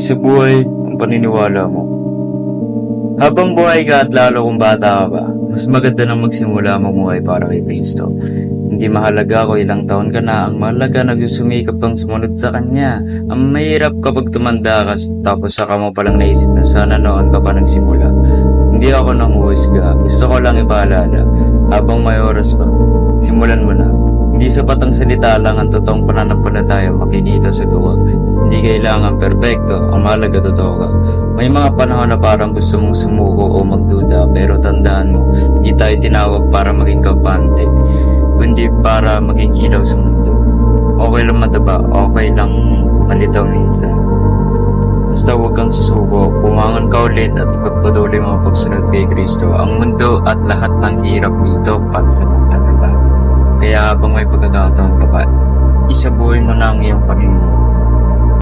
Sa buhay, ang paniniwala mo. Habang buhay ka at lalo kung bata ka pa, mas maganda nang magsimula mamuhay para kay Kristo. Hindi mahalaga kung ilang taon ka na, ang mahalaga nagsusumikap kang sumunod sa Kanya. Ang mahirap kapag tumanda ka tapos saka mo palang naisip na sana noon ka pa nagsimula. Hindi ako nanguhusga, gusto ko lang ipaalala. Habang may oras pa, simulan mo na. Hindi sapat ang salita lang ang totoong pananampalataya makikita sa gawa. Hindi kailangan perpekto, ang mahalaga totoo ka. May mga panahon na parang gusto mong sumuko o magduda, pero tandaan mo, hindi tayo tinawag para maging kampante, kundi para maging ilaw sa mundo. Okay lang mataba, okay lang malitaw minsan. Basta huwag kang susuko, bumangon ka ulit at pagpatuloy mo pagsunod kay Kristo. Ang mundo at lahat ng hirap dito pansamantala lang. Habang may pagkakataon ka pa, isabuhay mo na ang iyong pamilya.